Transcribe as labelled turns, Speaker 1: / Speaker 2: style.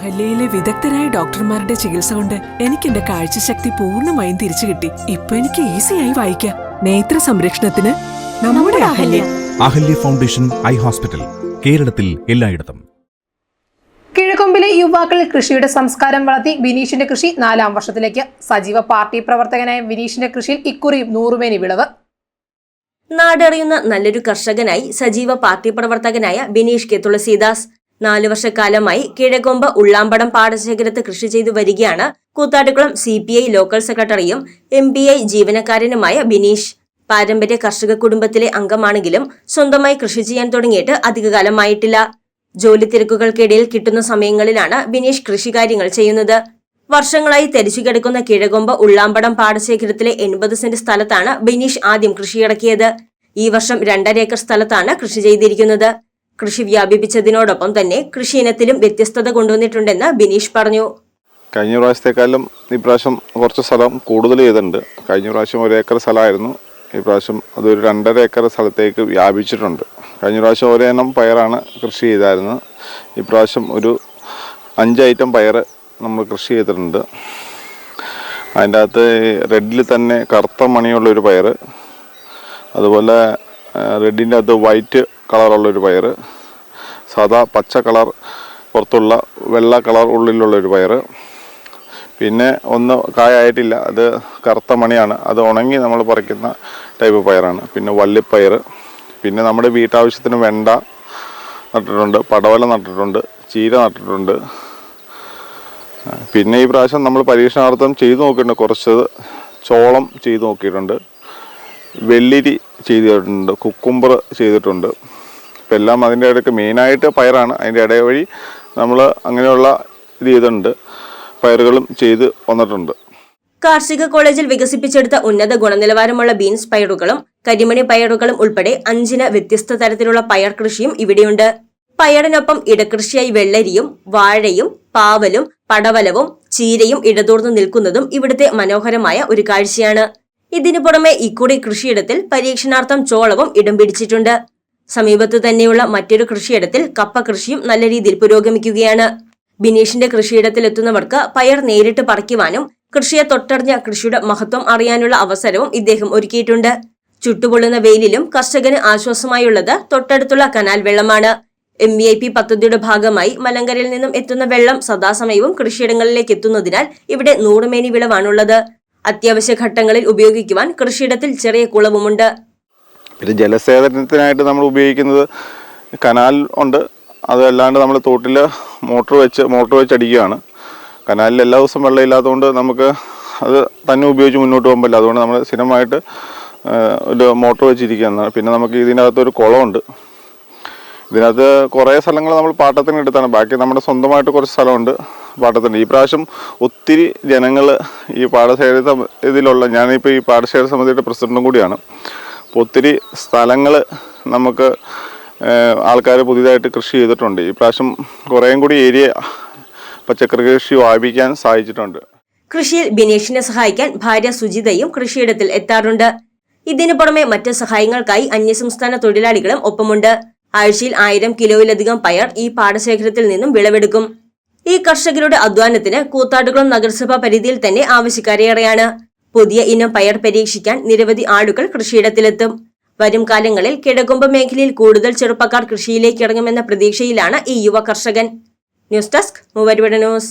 Speaker 1: അഹല്യയിലെ വിദഗ്ധരായ ഡോക്ടർമാരുടെ ചികിത്സ കൊണ്ട് എനിക്ക് എന്റെ കാഴ്ചശക്തി പൂർണമായും തിരിച്ചു കിട്ടി. ഇപ്പൊ എനിക്ക് ഈസിയായി വായിക്കാം. നേത്ര സംരക്ഷണത്തിന് നമ്മുടെ Ahalya.
Speaker 2: Ahalya. Foundation eye hospital കേരളത്തിൽ എല്ലായിടത്തും.
Speaker 3: കിഴക്കൊമ്പിലെ യുവാക്കളിൽ കൃഷിയുടെ സംസ്കാരം വളർത്തി വിനീഷിന്റെ കൃഷി നാലാം വർഷത്തിലേക്ക്. സജീവ പാർട്ടി പ്രവർത്തകനായ വിനീഷിന്റെ കൃഷിയിൽ ഇക്കുറിയും നൂറുമേനി വിളവ്.
Speaker 4: നാടറിയുന്ന നല്ലൊരു കർഷകനായി സജീവ പാർട്ടി പ്രവർത്തകനായ ബിനീഷ് കെ. തുളസീദാസ്. നാലു വർഷക്കാലമായി കിഴക്കൊമ്പ് ഉള്ളാമ്പടം പാടശേഖരത്ത് കൃഷി ചെയ്തു വരികയാണ് Koothattukulam C P I local സെക്രട്ടറിയും എം പി ഐ ജീവനക്കാരനുമായ ബിനീഷ്. പാരമ്പര്യ കർഷക കുടുംബത്തിലെ അംഗമാണെങ്കിലും സ്വന്തമായി കൃഷി ചെയ്യാൻ തുടങ്ങിയിട്ട് അധികകാലമായിട്ടില്ല. ജോലി തിരക്കുകൾക്കിടയിൽ കിട്ടുന്ന സമയങ്ങളിലാണ് ബിനീഷ് കൃഷികാര്യങ്ങൾ ചെയ്യുന്നത്. വർഷങ്ങളായി തരിച്ചു കിടക്കുന്ന കിഴകൊമ്പ് ഉള്ളാമ്പടം പാടശേഖരത്തിലെ എൺപത് സെന്റ് സ്ഥലത്താണ് ബിനീഷ് ആദ്യം കൃഷിയിറക്കിയത്. ഈ വർഷം രണ്ടര ഏക്കർ സ്ഥലത്താണ് കൃഷി ചെയ്തിരിക്കുന്നത്. കൃഷി വ്യാപിപ്പിച്ചതിനോടൊപ്പം തന്നെ കൃഷി ഇനത്തിലും വ്യത്യസ്തത കൊണ്ടുവന്നിട്ടുണ്ടെന്ന് ബിനീഷ് പറഞ്ഞു.
Speaker 5: കഴിഞ്ഞ പ്രാവശ്യത്തെക്കാളും ഇപ്രാവശ്യം കുറച്ച് സ്ഥലം കൂടുതൽ ചെയ്തിട്ടുണ്ട്. കഴിഞ്ഞ പ്രാവശ്യം ഒരു ഏക്കർ സ്ഥലമായിരുന്നു. ഈ പ്രാവശ്യം അതൊരു രണ്ടര ഏക്കർ സ്ഥലത്തേക്ക് വ്യാപിച്ചിട്ടുണ്ട്. കഴിഞ്ഞ പ്രാവശ്യം ഒരേ എണ്ണം പയറാണ് കൃഷി ചെയ്തായിരുന്നത്. ഇപ്രാവശ്യം ഒരു അഞ്ച് ഐറ്റം പയർ നമ്മൾ കൃഷി ചെയ്തിട്ടുണ്ട്. അതിന്റെ അകത്ത് റെഡിൽ തന്നെ കറുത്ത മണിയുള്ള ഒരു പയർ അതുപോലെ റെഡിന്റെ അകത്ത് വൈറ്റ് കളറുള്ളൊരു പയർ സാധാ പച്ച കളർ പുറത്തുള്ള വെള്ള കളർ ഉള്ളിലുള്ളൊരു പയർ പിന്നെ ഒന്ന് കായായിട്ടില്ല. അത് കറുത്ത മണിയാണ്. അത് ഉണങ്ങി നമ്മൾ പറിക്കുന്ന ടൈപ്പ് പയറാണ്. പിന്നെ വള്ളിപ്പയർ പിന്നെ നമ്മുടെ വീട്ടാവശ്യത്തിന് വെണ്ട നട്ടിട്ടുണ്ട് പടവല നട്ടിട്ടുണ്ട് ചീര നട്ടിട്ടുണ്ട്. പിന്നെ ഈ പ്രാവശ്യം നമ്മൾ പരീക്ഷണാർത്ഥം ചെയ്തു നോക്കിയിട്ടുണ്ട്. കുറച്ച് ചോളം ചെയ്തു നോക്കിയിട്ടുണ്ട്. വെള്ളിരി ചെയ്തിട്ടുണ്ട് കുക്കുംബർ ചെയ്തിട്ടുണ്ട്. ഇപ്പം എല്ലാം അതിന്റെ ഇടയ്ക്ക് മെയിനായിട്ട് പയറാണ്. അതിന്റെ ഇടയ വഴി നമ്മൾ അങ്ങനെയുള്ള ഇത് പയറുകളും ചെയ്ത് വന്നിട്ടുണ്ട്.
Speaker 4: കാർഷിക കോളേജിൽ വികസിപ്പിച്ചെടുത്ത ഉന്നത ഗുണനിലവാരമുള്ള ബീൻസ് പയറുകളും കരിമണി പയറുകളും ഉൾപ്പെടെ അഞ്ചിന് വ്യത്യസ്ത തരത്തിലുള്ള പയർ കൃഷിയും ഇവിടെയുണ്ട്. പയറിനൊപ്പം ഇടകൃഷിയായി വെള്ളരിയും വാഴയും പാവലും പടവലവും ചീരയും ഇടതൂർന്നു നിൽക്കുന്നതും ഇവിടുത്തെ മനോഹരമായ ഒരു കാഴ്ചയാണ്. ഇതിനു പുറമെ ഇക്കുറി കൃഷിയിടത്തിൽ പരീക്ഷണാർത്ഥം ചോളവും ഇടം പിടിച്ചിട്ടുണ്ട്. സമീപത്തു തന്നെയുള്ള മറ്റൊരു കൃഷിയിടത്തിൽ കപ്പ കൃഷിയും നല്ല രീതിയിൽ പുരോഗമിക്കുകയാണ്. ബിനീഷിന്റെ കൃഷിയിടത്തിൽ എത്തുന്നവർക്ക് പയർ നേരിട്ട് പറിക്കുവാനും കൃഷിയെ തൊട്ടറിഞ്ഞ കൃഷിയുടെ മഹത്വം അറിയാനുള്ള അവസരവും ഇദ്ദേഹം ഒരുക്കിയിട്ടുണ്ട്. ചുട്ടുപൊള്ളുന്ന വെയിലിലും കർഷകന് ആശ്വാസമായുള്ളത് തൊട്ടടുത്തുള്ള കനാൽ വെള്ളമാണ്. എം വി ഐ പി പദ്ധതിയുടെ ഭാഗമായി മലങ്കരയിൽ നിന്നും എത്തുന്ന വെള്ളം സദാസമയവും കൃഷിയിടങ്ങളിലേക്ക് എത്തുന്നതിനാൽ ഇവിടെ നൂറുമേനി വിളവാണുള്ളത്. അത്യാവശ്യ ഘട്ടങ്ങളിൽ ഉപയോഗിക്കുവാൻ കൃഷിയിടത്തിൽ ചെറിയ കുളവുമുണ്ട്.
Speaker 5: പിന്നെ ജലസേചനത്തിനായിട്ട് നമ്മൾ ഉപയോഗിക്കുന്നത് കനാൽ ഉണ്ട്. അതല്ലാണ്ട് നമ്മൾ തോട്ടിൽ മോട്ടർ വെച്ച് മോട്ടർ വെച്ച് അടിക്കുകയാണ്. കനാലിൽ എല്ലാ ദിവസവും വെള്ളം ഇല്ലാത്തതുകൊണ്ട് നമുക്ക് അത് തന്നെ ഉപയോഗിച്ച് മുന്നോട്ട് പറ്റില്ല അതുകൊണ്ട് നമ്മൾ സ്ഥിരമായിട്ട് ഒരു മോട്ടർ വെച്ചിരിക്കുകയാണ്. പിന്നെ നമുക്ക് ഇതിനകത്തൊരു കുളമുണ്ട്. ഇതിനകത്ത് കുറേ സ്ഥലങ്ങൾ നമ്മൾ പാട്ടത്തിന് എടുത്താണ്. ബാക്കി നമ്മുടെ സ്വന്തമായിട്ട് കുറച്ച് സ്ഥലമുണ്ട് പാട്ടത്തിന്. ഈ പ്രാവശ്യം ഒത്തിരി ജനങ്ങൾ ഈ പാടശേഖര ഇതിലുള്ള ഞാനിപ്പോൾ ഈ പാടശേഖര സമിതിയുടെ പ്രസിഡന്റും കൂടിയാണ്. ഒത്തിരി സ്ഥലങ്ങൾ നമുക്ക് ആൾക്കാർ പുതിയതായിട്ട് കൃഷി ചെയ്തിട്ടുണ്ട്. ഈ പ്രാവശ്യം കുറേയും കൂടി ഏരിയ പച്ചക്കറി കൃഷി വായിപ്പിക്കാൻ സാധിച്ചിട്ടുണ്ട്.
Speaker 4: കൃഷിയിൽ ബിനേഷിനെ സഹായിക്കാൻ ഭാര്യ സുജിതയും കൃഷിയിടത്തിൽ എത്താറുണ്ട്. ഇതിനു പുറമെ മറ്റ് സഹായങ്ങൾക്കായി അന്യസംസ്ഥാന തൊഴിലാളികളും ഒപ്പമുണ്ട്. ആഴ്ചയിൽ ആയിരം കിലോയിലധികം പയർ ഈ പാടശേഖരത്തിൽ നിന്നും വിളവെടുക്കും. ഈ കർഷകരുടെ അധ്വാനത്തിന് കൂത്താട്ടുകുളം നഗരസഭാ പരിധിയിൽ തന്നെ ആവശ്യക്കാരേറെയാണ്. പുതിയ ഇനം പയർ പരീക്ഷിക്കാൻ നിരവധി ആളുകൾ കൃഷിയിടത്തിലെത്തും. വരും കാലങ്ങളിൽ കിഴക്കൊമ്പ് മേഖലയിൽ കൂടുതൽ ചെറുപ്പക്കാർ കൃഷിയിലേക്ക് ഇറങ്ങുമെന്ന പ്രതീക്ഷയിലാണ് ഈ യുവ കർഷകൻ. ന്യൂസ് ഡെസ്ക് മൂവരുവിടെ ന്യൂസ്.